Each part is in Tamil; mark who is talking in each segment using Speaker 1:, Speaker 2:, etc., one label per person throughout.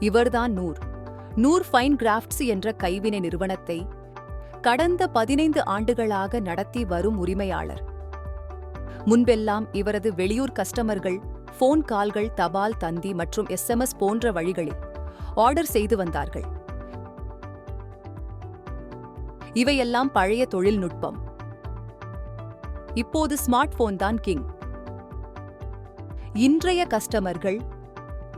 Speaker 1: இவர்தான் நூர். நூர் ஃபைன் கிராஃப்ட்ஸ் என்ற கைவினை நிறுவனத்தை கடந்த பதினைந்து ஆண்டுகளாக நடத்தி வரும் உரிமையாளர். முன்பெல்லாம் இவரது வெளியூர் கஸ்டமர்கள் ஃபோன் கால்கள் தபால் தந்தி மற்றும் எஸ்எம்எஸ் போன்ற வழிகளில் ஆர்டர் செய்து வந்தார்கள். இவையெல்லாம் பழைய தொழில்நுட்பம். இப்போது ஸ்மார்ட் போன் தான் கிங். இன்றைய கஸ்டமர்கள்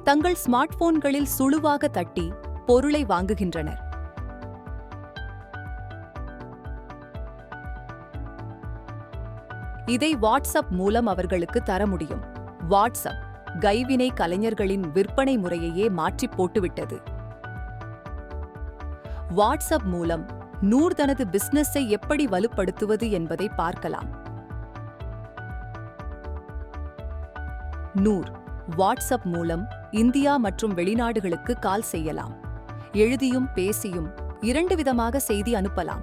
Speaker 1: தங்கள் ஸ்மார்ட் போன்களில் சுழுவாக தட்டி பொருளை வாங்குகின்றனர். இதை வாட்ஸ்அப் மூலம் அவர்களுக்கு தர முடியும். வாட்ஸ்அப் கைவினை கலைஞர்களின் விற்பனை முறையையே மாற்றி போட்டுவிட்டது. வாட்ஸ்அப் மூலம் நூர் தனது பிசினஸை எப்படி வலுப்படுத்துவது என்பதை பார்க்கலாம். நூர் வாட்ஸ்அப் மூலம் இந்தியா மற்றும் வெளிநாடுகளுக்கு கால் செய்யலாம். எழுதியும் பேசியும் இரண்டு விதமாக செய்தி அனுப்பலாம்.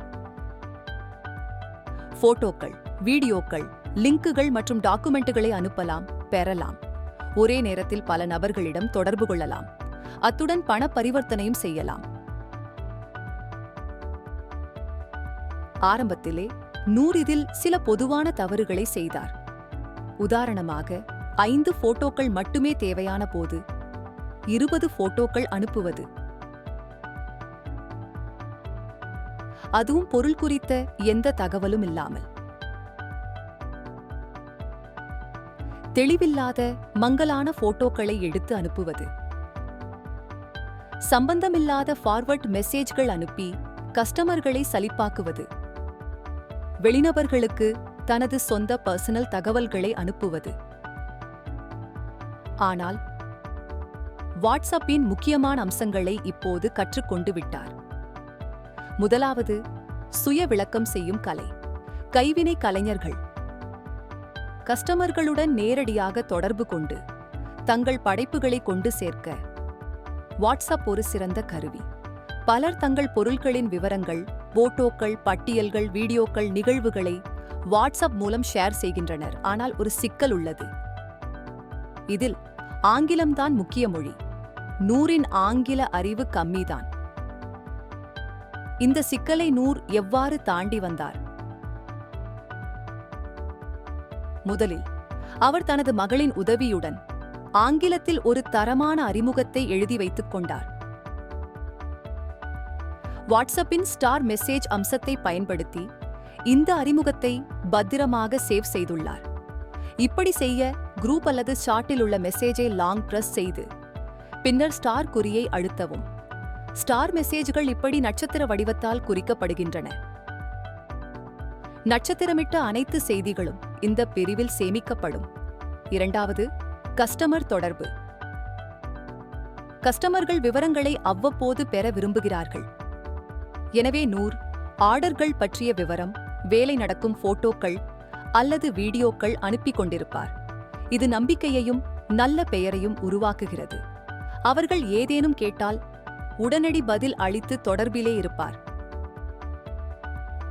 Speaker 1: போட்டோக்கள் வீடியோக்கள் லிங்குகள் மற்றும் டாக்குமெண்ட்டுகளை அனுப்பலாம் பெறலாம். ஒரே நேரத்தில் பல நபர்களிடம் தொடர்பு கொள்ளலாம். அத்துடன் பண பரிவர்த்தனையும் செய்யலாம். ஆரம்பத்திலே நூறிதில் இதில் சில பொதுவான தவறுகளை செய்தார். உதாரணமாக ஐந்து போட்டோக்கள் மட்டுமே தேவையான போது இருபது போட்டோக்கள் அனுப்புவது. அதுவும் பொருள் குறித்த எந்த தகவலும் இல்லாமல். தெளிவில்லாத மங்கலான போட்டோக்களை எடுத்து அனுப்புவது. சம்பந்தமில்லாத ஃபார்வர்ட் மெசேஜ்கள் அனுப்பி கஸ்டமர்களை சலிப்பாக்குவது. வெளிநபர்களுக்கு தனது சொந்த பர்சனல் தகவல்களை அனுப்புவது. ஆனால் வாட்ஸ்அப்பின் முக்கியமான அம்சங்களை இப்போது கற்றுக்கொண்டு விட்டார். முதலாவது சுய விளக்கம் செய்யும் கலை. கைவினை கலைஞர்கள். கஸ்டமர்களுடன் நேரடியாக தொடர்பு கொண்டு தங்கள் படைப்புகளை கொண்டு சேர்க்க. வாட்ஸ்அப் ஒரு சிறந்த கருவி. பலர் தங்கள் பொருட்களின் விவரங்கள் போட்டோக்கள் பட்டியல்கள் வீடியோக்கள் நிகழ்வுகளை வாட்ஸ்அப் மூலம் ஷேர் செய்கின்றனர். ஆனால் ஒரு சிக்கல் உள்ளது. இதில் ஆங்கிலம்தான் முக்கிய மொழி. நூறின் ஆங்கில அறிவு கம்மிதான். இந்த சிக்கலை நூர் எவ்வாறு தாண்டி வந்தார்? முதலில் அவர் தனது மகளின் உதவியுடன் ஆங்கிலத்தில் ஒரு தரமான அறிமுகத்தை எழுதி வைத்துக் கொண்டார். வாட்ஸ்அப்பின் ஸ்டார் மெசேஜ் அம்சத்தை பயன்படுத்தி இந்த அறிமுகத்தை பத்திரமாக சேவ் செய்துள்ளார். இப்படி செய்ய குரூப் அல்லது சாட்டில் உள்ள மெசேஜை லாங் பிரஸ் செய்து பின்னர் ஸ்டார் குறியை அழுத்தவும். ஸ்டார் மெசேஜ்கள் இப்படி நட்சத்திர வடிவத்தால் குறிக்கப்படுகின்றன. நட்சத்திரமிட்ட அனைத்து செய்திகளும் இந்த பிரிவில் சேமிக்கப்படும். இரண்டாவது கஸ்டமர் தொடர்பு. கஸ்டமர்கள் விவரங்களை அவ்வப்போது பெற விரும்புகிறார்கள். எனவே நூர் ஆர்டர்கள் பற்றிய விவரம் வேலை நடக்கும் போட்டோக்கள் அல்லது வீடியோக்கள் அனுப்பிக் கொண்டிருப்பார். இது நம்பிக்கையையும் நல்ல பெயரையும் உருவாக்குகிறது. அவர்கள் ஏதேனும் கேட்டால் உடனடி பதில் அளித்து தொடர்பிலே இருப்பார்.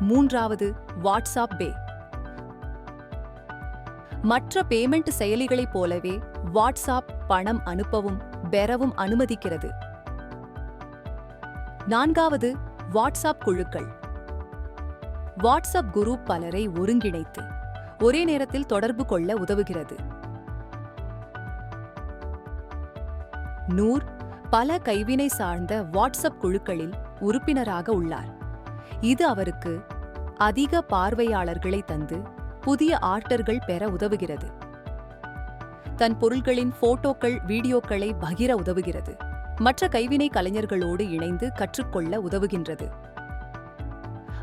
Speaker 1: மூன்றாவது வாட்ஸ்அப் பே. மற்ற பேமெண்ட் செயலிகளைப் போலவே வாட்ஸ்அப் பணம் அனுப்பவும் பெறவும் அனுமதிக்கிறது. நான்காவது வாட்ஸ்அப் குழுக்கள். வாட்ஸ்அப் குரூப் பலரை ஒருங்கிணைத்து ஒரே நேரத்தில் தொடர்பு கொள்ள உதவுகிறது. நூர் பல கைவினை சார்ந்த வாட்ஸ்அப் குழுக்களில் உறுப்பினராக உள்ளார். இது அவருக்கு அதிக பார்வையாளர்களை தந்து புதிய ஆர்டர்கள் பெற உதவுகிறது. தன் பொருள்களின் போட்டோக்கள் வீடியோக்களை பகிர உதவுகிறது. மற்ற கைவினை கலைஞர்களோடு இணைந்து கற்றுக்கொள்ள உதவுகின்றது.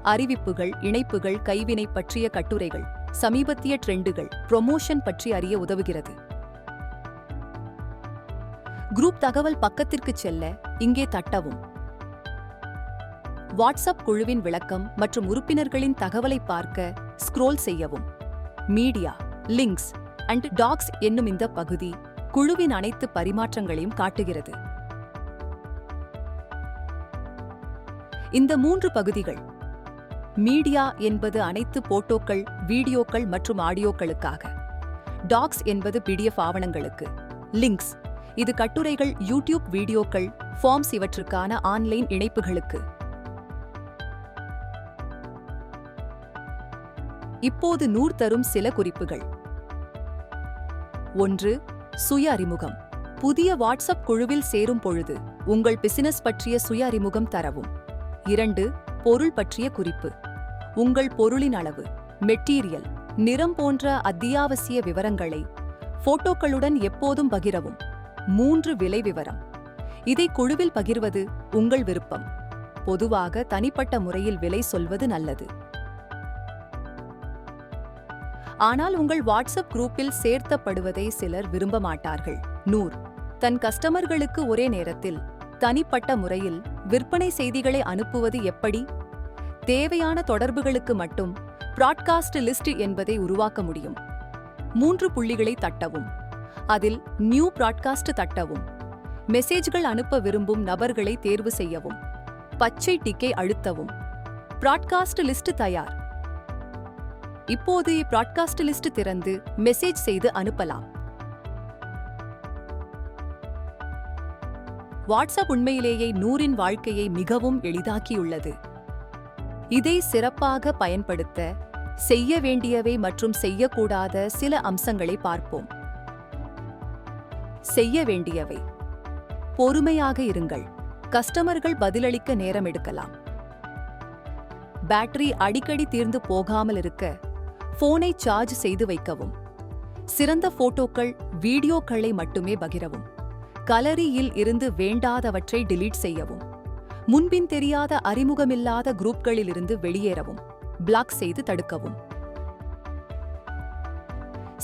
Speaker 1: அறிவிப்புகள் இணைப்புகள் கைவினை பற்றிய கட்டுரைகள் சமீபத்திய ட்ரெண்டுகள் ப்ரொமோஷன் பற்றி அறிய உதவுகிறது. குரூப் தகவல் பக்கத்திற்கு செல்ல இங்கே தட்டவும். வாட்ஸ்அப் குழுவின் விளக்கம் மற்றும் உறுப்பினர்களின் தகவலை பார்க்க ஸ்க்ரோல் செய்யவும். மீடியா லிங்க்ஸ் அண்ட் டாக்ஸ் என்னும் இந்த பகுதி குழுவின் அனைத்து பரிமாற்றங்களையும் காட்டுகிறது. இந்த மூன்று பகுதிகள் மீடியா என்பது அனைத்து போட்டோக்கள் வீடியோக்கள் மற்றும் ஆடியோக்களுக்காக. டாக்ஸ் என்பது பிடிஎஃப் ஆவணங்களுக்கு. லிங்க்ஸ் இது கட்டுரைகள் யூடியூப் வீடியோக்கள் ஃபார்ம்ஸ் இவற்றுக்கான ஆன்லைன் இணைப்புகளுக்கு. இப்போது நூர் தரும் சில குறிப்புகள். ஒன்று சுய அறிமுகம். புதிய வாட்ஸ்அப் குழுவில் சேரும் பொழுது உங்கள் பிசினஸ் பற்றிய சுய அறிமுகம் தரவும். இரண்டு பொருள் பற்றிய குறிப்பு. உங்கள் பொருளின் அளவு மெட்டீரியல் நிறம் போன்ற அத்தியாவசிய விவரங்களை போட்டோக்களுடன் எப்போதும் பகிரவும். மூன்று விலை விவரம். இதை குழுவில் பகிர்வது உங்கள் விருப்பம். பொதுவாக தனிப்பட்ட முறையில் விலை சொல்வது நல்லது. ஆனால் உங்கள் வாட்ஸ்அப் குரூப்பில் சேர்த்தப்படுவதை சிலர் விரும்ப மாட்டார்கள். நூர் தன் கஸ்டமர்களுக்கு ஒரே நேரத்தில் தனிப்பட்ட முறையில் விற்பனை செய்திகளை அனுப்புவது எப்படி? தேவையான தொடர்புகளுக்கு மட்டும் ப்ராட்காஸ்ட் லிஸ்ட் என்பதை உருவாக்க முடியும். மூன்று புள்ளிகளை தட்டவும். அதில் நியூ பிராட்காஸ்ட் தட்டவும். மெசேஜ்கள் அனுப்ப விரும்பும் நபர்களை தேர்வு செய்யவும். பச்சை டிக்கை அழுத்தவும். பிராட்காஸ்ட் லிஸ்ட் தயார். இப்போது ப்ராட்காஸ்ட் லிஸ்ட் திறந்து மெசேஜ் செய்து அனுப்பலாம். வாட்ஸ்அப் உண்மையிலேயே நூறின் வாழ்க்கையை மிகவும் எளிதாக்கியுள்ளது. இதை சிறப்பாக பயன்படுத்த செய்ய வேண்டியவை மற்றும் செய்யக்கூடாத சில அம்சங்களை பார்ப்போம். செய்ய வேண்டியவை. பொறுமையாக இருங்கள். கஸ்டமர்கள் பதிலளிக்க நேரம் எடுக்கலாம். பேட்டரி அடிக்கடி தீர்ந்து போகாமல் இருக்க போனை சார்ஜ் செய்து வைக்கவும். சிறந்த போட்டோக்கள் வீடியோக்களை மட்டுமே பகிரவும். கலரியில் இருந்து வேண்டாதவற்றை டிலீட் செய்யவும். முன்பின் தெரியாத அறிமுகமில்லாத குரூப்களிலிருந்து வெளியேறவும். பிளாக் செய்து தடுக்கவும்.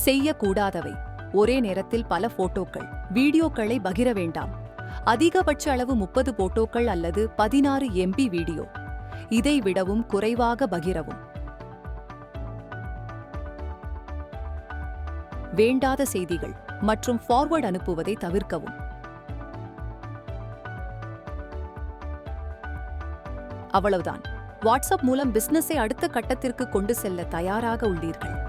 Speaker 1: செய்யக்கூடாதவை. ஒரே நேரத்தில் பல போட்டோக்கள். வீடியோக்களை பகிர வேண்டாம். அதிகபட்ச அளவு முப்பது போட்டோக்கள் அல்லது பதினாறு எம்பி வீடியோ. இதை விடவும் குறைவாக பகிரவும். வேண்டாத செய்திகள் மற்றும் ஃபார்வர்ட் அனுப்புவதை தவிர்க்கவும். அவ்வளவுதான். வாட்ஸ்அப் மூலம் பிசினஸை அடுத்த கட்டத்திற்கு கொண்டு செல்ல தயாராக உள்ளீர்கள்.